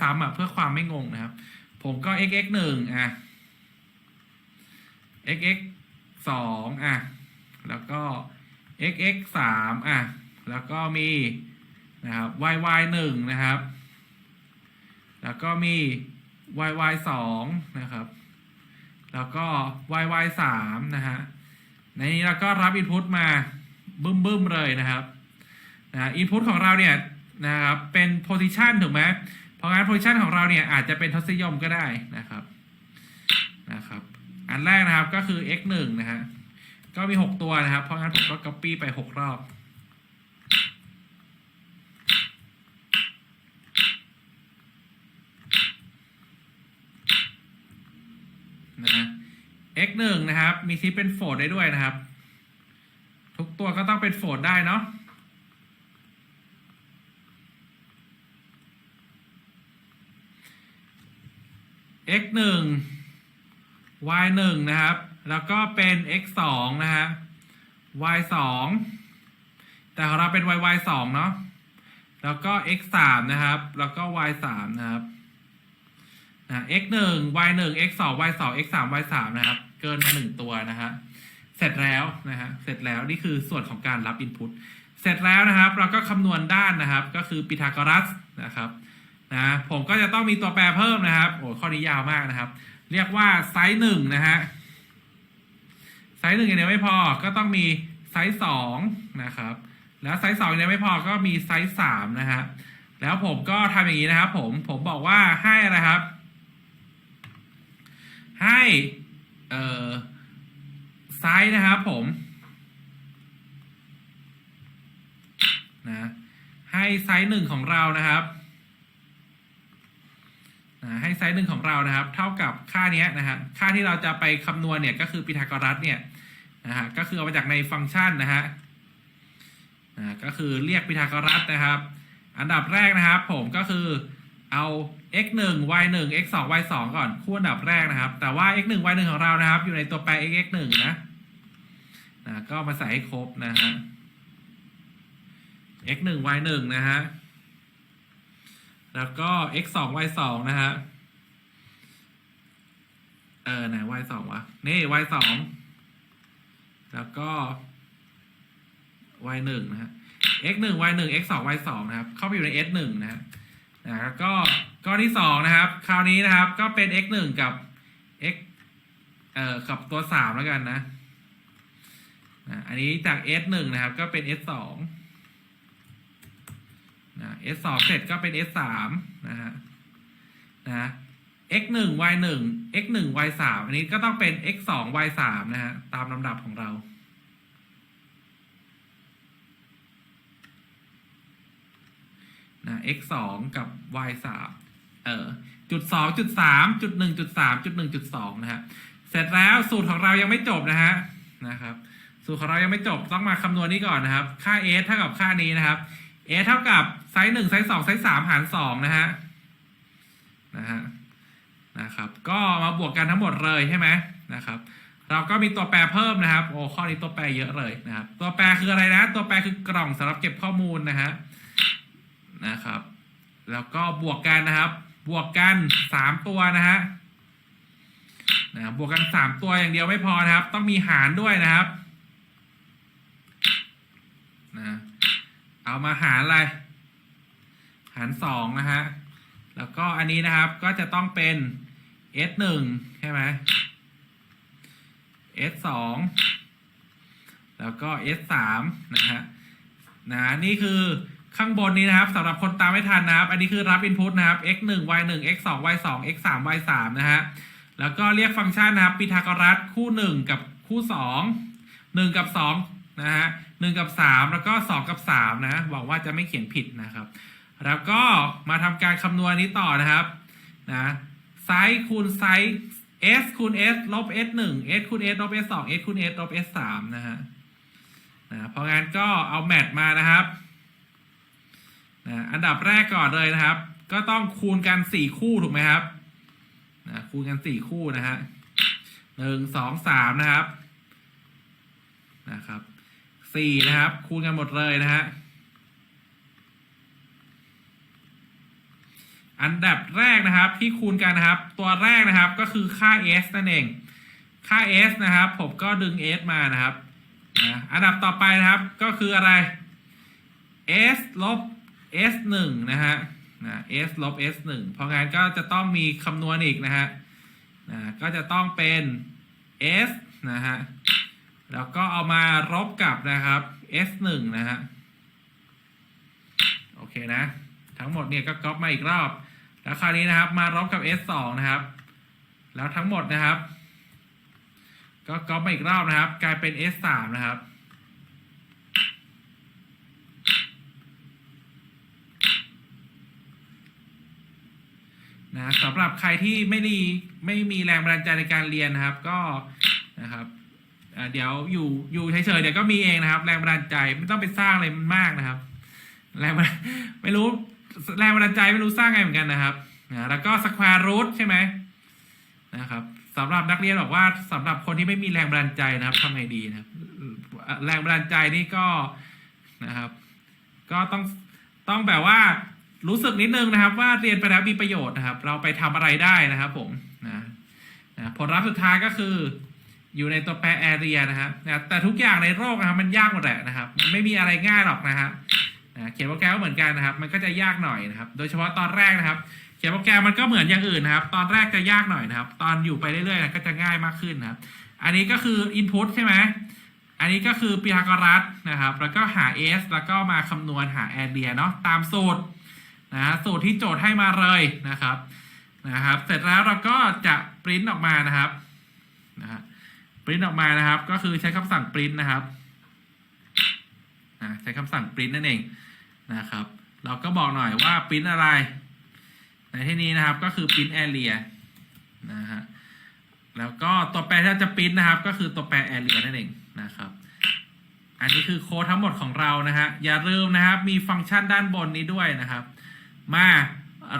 ซ้ำอะเพื่อความไม่งงนะครับ ผมก็ x x หนึ่งอะ x x สองอะ แล้วก็ x x สามอะ แล้วก็มีนะครับ y y หนึ่งนะครับ แล้วก็มี y y สองนะครับ แล้วก็ y y สามนะฮะ ในนี้เราก็รับ input มาบึ้มบึ้มๆเลยนะครับนะ input ของเราเนี่ยนะครับ เป็น position ถูกไหม ราะงั้น position ของเราเนี่ยอาจจะเป็นทศนิยมก็ได้นะครับนะครับ อันแรกนะครับก็คือ x 1นะฮะก็มี 6 ตัวนะครับ เพราะงั้นผมก็ copy ไป 6 รอบนะ x หนึ่งนะครับ มีซิปเป็นโฟลดได้ด้วยนะครับ ทุกตัวก็ต้องเป็นโฟลดได้เนาะ x หนึ่ง y หนึ่งนะครับ แล้วก็เป็น x สองนะฮะ y สองแต่ของเราเป็น y y สองเนาะ แล้วก็ x สามนะครับ แล้วก็ y สามนะครับนะ x หนึ่ง y หนึ่ง x สอง y สอง x สาม y สามนะครับ เกินมาหนึ่งตัวนะฮะ เสร็จแล้วนะฮะ เสร็จแล้วนี่คือส่วนของการรับ input เสร็จแล้วนะครับ เราก็คำนวณด้านนะครับ ก็คือพีทาโกรัสนะครับ นะผมก็จะต้องมีตัวแปรเพิ่มนะครับโอ้ข้อนี้ยาวมากนะครับ เรียกว่าไซส์หนึ่งนะฮะไซส์หนึ่งอย่างเดียวไม่พอก็ต้องมีไซส์สองนะครับ แล้วไซส์สองอย่างเดียวไม่พอก็มีไซส์สามนะฮะแล้วผมก็ทำอย่างนี้นะครับ ผมผมบอกว่าให้อะไรครับ ให้เอ่อไซส์นะครับผมนะให้ไซส์หนึ่งของเรานะครับ ให้ไซส์หนึ่งของเรานะครับ เท่ากับค่าเนี้ยนะฮะค่าที่เราจะไปคำนวณเนี่ยก็คือพีทาโกรัสเนี่ยนะฮะก็คือเอามาจากในฟังก์ชันนะฮะนะก็คือเรียกพีทาโกรัสนะครับ อันดับแรกนะครับ ผมก็คือเอา x 1 y 1 x 2 y 2ก่อนคู่อันดับแรกนะครับ แต่ว่า x 1 y 1ของเรานะครับ อยู่ในตัวแปร x x 1นะนะก็มาใส่ให้ครบนะฮะ x 1 y 1นะฮะ แล้วก็ x 2 y 2นะฮะ เออไหน y 2วะ นี่ y 2แล้วก็ y 1นะฮะ x 1 y 1 x 2 y 2นะครับ เข้าไปอยู่ใน s 1นะฮะนะแล้วก็ก้อนที่สองนะครับ คราวนี้นะครับ ก็เป็น x 1กับ x เอ่อกับตัวสามแล้วกันนะนะ อันนี้จาก s 1นะครับ ก็เป็น s 2 นะ s 2เสร็จก็เป็น s 3นะฮะนะ x 1 y 1 x 1 y 3อันนี้ก็ต้องเป็น x 2 y 3นะฮะตามลำดับของเรานะ x สองกับ y สามเออจุดสองจุดสามจุดหนึ่งจุดสามจุดหนึ่งจุดสองนะฮะเสร็จแล้วสูตรของเรายังไม่จบนะฮะนะครับ สูตรของเรายังไม่จบต้องมาคำนวณนี้ก่อนนะครับ ค่า s เท่ากับค่านี้นะครับ s เท่ากับไซส์หนึ่งไซส์สองไซส์สามหารสองนะฮะนะฮะนะครับ ก็มาบวกกันทั้งหมดเลยใช่ไหมนะครับ เราก็มีตัวแปรเพิ่มนะครับ โอ้ข้อนี้ตัวแปรเยอะเลยนะครับ ตัวแปรคืออะไรนะ ตัวแปรคือกล่องสำหรับเก็บข้อมูลนะฮะนะครับ แล้วก็บวกกันนะครับ บวกกันสามตัวนะฮะนะบวกกันสามตัวอย่างเดียวไม่พอนะครับ ต้องมีหารด้วยนะครับนะ เอามาหารอะไร หารสองนะฮะ แล้วก็อันนี้นะครับก็จะต้องเป็น s หนึ่งใช่ไหม s สองแล้วก็ s สามนะฮะนะนี่คือข้างบนนี้นะครับสำหรับคนตามไม่ทันนะครับ อันนี้คือรับ input นะครับ x 1 y 1 x 2 y 2 x 3 y 3นะฮะแล้วก็เรียกฟังก์ชันนะครับพีทากรัสคู่ 1 กับคู่ 2 1 กับ 2 นะฮะ1กับ 3 แล้วก็ 2 กับ 3 นะ หวังว่าจะไม่เขียนผิดนะครับ แล้วก็มาทำการคำนวณนี้ต่อนะครับ นะไซส์คูณไซส์ s คูณ s ลบ s 1 s คูณ s ลบ s 2 s คูณ s ลบ s 3นะฮะนะเพราะงั้นก็เอาแมทมานะครับนะอันดับแรกก่อนเลยนะครับ ก็ต้องคูณกันสี่คู่ถูกไหมครับนะคูณกันสี่คู่นะฮะหนึ่งสองสามนะครับนะครับ สี่นะครับ คูณกันหมดเลยนะฮะอันดับแรกนะครับที่คูณกันนะครับ ตัวแรกนะครับก็คือค่า s นั่นเอง ค่า s นะครับ ผมก็ดึง s มานะครับอันดับต่อไปนะครับก็คืออะไร s ลบ s 1นะฮะนะ s ลบ s 1เพราะงั้นก็จะต้องมีคำนวณอีกนะฮะนะก็จะต้องเป็น s นะฮะ แล้วก็เอามารบกับนะครับ s 1 นะฮะ โอเคนะ ทั้งหมดเนี่ยก็ก๊อปมาอีกรอบ แล้วคราวนี้นะครับ มารบกับ s 2 นะครับ แล้วทั้งหมดนะครับ ก็ก๊อปมาอีกรอบนะครับ กลายเป็น s 3 นะครับนะสำหรับใครที่ไม่ด้ไม่มีแรงบันดาลใจในการเรียนนะครับ ก็นะครับ อ่าเดี๋ยวอยู่อยู่เฉยๆเดี๋ยวก็มีเองนะครับ แรงบันดาลใจไม่ต้องไปสร้างอะไรมันมากนะครับ แรงไม่รู้แรงบันดาลใจไม่รู้สร้างไงเหมือนกันนะครับนะแล้วก็สแควร์รูทใช่ไหมนะครับสำหรับนักเรียนบอกว่าสำหรับคนที่ไม่มีแรงบันดาลใจนะครับทำไงดีนะครับแรงบันดาลใจนี่ก็นะครับ ก็ต้องต้องแบบว่ารู้สึกนิดนึงนะครับ ว่าเรียนไปแล้วมีประโยชน์นะครับ เราไปทำอะไรได้นะครับ ผมนะนะผลลัพธ์สุดท้ายก็คือ อยู่ในตัวแปรแอเรียนะครับแต่ทุกอย่างในโลกนะครับมันยากหมดแหละนะครับ มันไม่มีอะไรง่ายหรอกนะฮะนะเขียนโปรแกรมก็เหมือนกันนะครับ มันก็จะยากหน่อยนะครับ โดยเฉพาะตอนแรกนะครับ เขียนโปรแกรมมันก็เหมือนอย่างอื่นนะครับ ตอนแรกจะยากหน่อยนะครับ ตอนอยู่ไปเรื่อยๆนะก็จะง่ายมากขึ้นนะครับ อันนี้ก็คือ input ใช่ไหมอันนี้ก็คือพีทากรัสนะครับ แล้วก็หา s แล้วก็มาคำนวณหาแอเรียเนาะตามสูตรนะฮะสูตรที่โจทย์ให้มาเลยนะครับนะครับ เสร็จแล้วเราก็จะปริ้นออกมานะครับนะฮะ ปริ้นออกมานะครับ ก็คือใช้คำสั่งปริ้นนะครับใช้คำสั่งปริ้นนั่นเองนะครับ เราก็บอกหน่อยว่าปริ้นอะไร ในที่นี้นะครับก็คือปริ้นแอเรียนะฮะแล้วก็ตัวแปรที่เราจะปริ้นนะครับ ก็คือตัวแปรแอเรียนั่นเองนะครับ อันนี้คือโค้ดทั้งหมดของเรานะฮะอย่าลืมนะครับ มีฟังก์ชันด้านบนนี้ด้วยนะครับ มา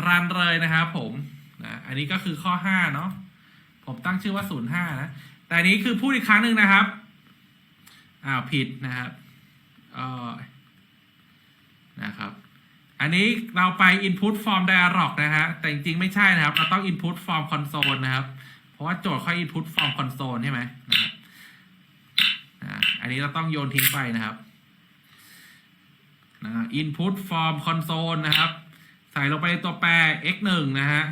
รันเลยนะครับผมนะอันนี้ก็คือข้อ 5 เนาะผมตั้งชื่อว่า 05 นะ แต่นี้คือพูดอีกครั้งหนึ่งนะครับ อ้าวผิดนะครับเออนะครับ อันนี้เราไป input form dialog นะฮะ แต่จริงๆ ไม่ใช่นะครับ เราต้อง input form console นะครับ เพราะว่าโจทย์เขา input form console ใช่ไหมนะครับอันนี้เราต้องโยนทิ้งไปนะครับนะ input form console นะครับ ใส่ลงไปในตัวแปร x หนึ่งนะฮะ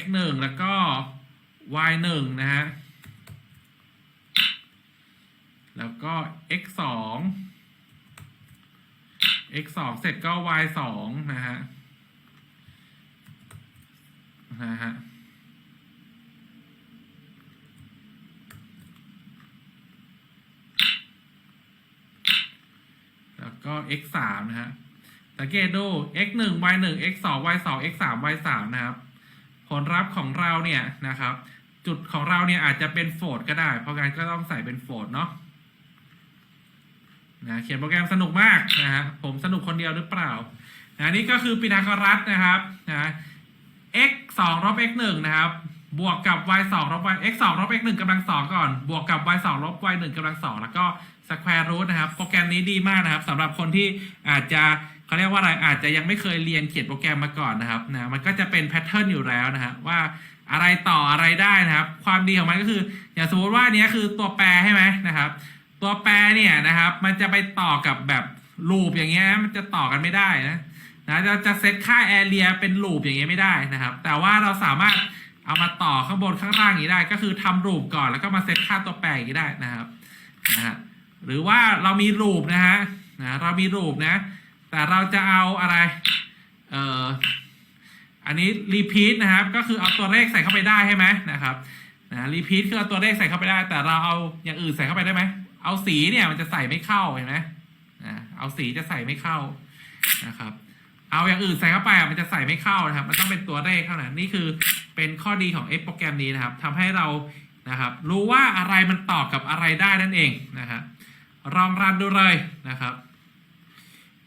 x หนึ่งแล้วก็ y หนึ่งนะฮะ แล้วก็ x สอง x สองเสร็จก็ y สองนะฮะ นะฮะแล้วก็ x สามนะฮะสังเกตดู x หนึ่ง y หนึ่ง x สอง y สอง x สาม y สามนะครับ ผลลัพธ์ของเราเนี่ยนะครับ จุดของเราเนี่ยอาจจะเป็นโฟดก็ได้ เพราะงั้นก็ต้องใส่เป็นโฟดเนาะนะเขียนโปรแกรมสนุกมากนะฮะผมสนุกคนเดียวหรือเปล่านะนี่ก็คือปีทาโกรัสนะครับนะ x สองลบ x หนึ่งนะครับบวกกับ y สองลบ y x สองลบ x หนึ่งกำลังสองก่อน บวกกับ y สองลบ y หนึ่งกำลังสองแล้วก็ square root นะครับ โปรแกรมนี้ดีมากนะครับสำหรับคนที่อาจจะ เขาเรียกว่าอะไรอาจจะยังไม่เคยเรียนเขียนโปรแกรมมาก่อนนะครับนะมันก็จะเป็นแพทเทิร์นอยู่แล้วนะฮะว่าอะไรต่ออะไรได้นะครับ ความดีของมันก็คือ อย่างสมมติว่านเนี้ยคือตัวแปรใช่ไหมนะครับ ตัวแปรเนี่ยนะครับ มันจะไปต่อกับแบบลูปอย่างเงี้ยมันจะต่อกันไม่ได้นะนะจะจะเซตค่าแอเรียเป็นลูปอย่างเงี้ยไม่ได้นะครับ แต่ว่าเราสามารถเอามาต่อข้างบนข้างล่างอย่างนี้ได้ ก็คือทำลูปก่อนแล้วก็มาเซตค่าตัวแปรอย่างนี้ได้นะครับนะฮะหรือว่าเรามีลูปนะฮะนะเรามีลูปนะ แต่เราจะเอาอะไร เอ่อ อันนี้รีพีทนะครับ ก็คือเอาตัวเลขใส่เข้าไปได้ใช่ไหมนะครับ นะรีพีทคือเอาตัวเลขใส่เข้าไปได้ แต่เราเอาอย่างอื่นใส่เข้าไปได้ไหม เอาสีเนี่ยมันจะใส่ไม่เข้าเห็นไหมนะเอาสีจะใส่ไม่เข้านะครับ เอาอย่างอื่นใส่เข้าไปอะมันจะใส่ไม่เข้านะครับ มันต้องเป็นตัวเลขเท่านั้น นี่คือเป็นข้อดีของไอ้โปรแกรมนี้นะครับทำให้เรานะครับ รู้ว่าอะไรมันต่อกับอะไรได้นั่นเองนะครับลองรันดูเลยนะครับ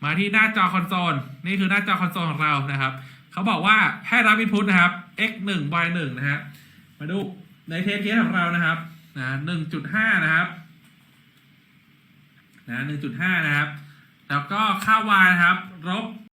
มาที่หน้าจอคอนโซลนี่คือหน้าจอคอนโซลของเรานะครับเขาบอกว่าให้รับอินพุตนะครับ x 1 y 1นะฮะมาดูในเทสเคสของเรานะครับนะ1.5นะครับนะ1.5นะครับ แล้วก็ค่า y นะครับลบ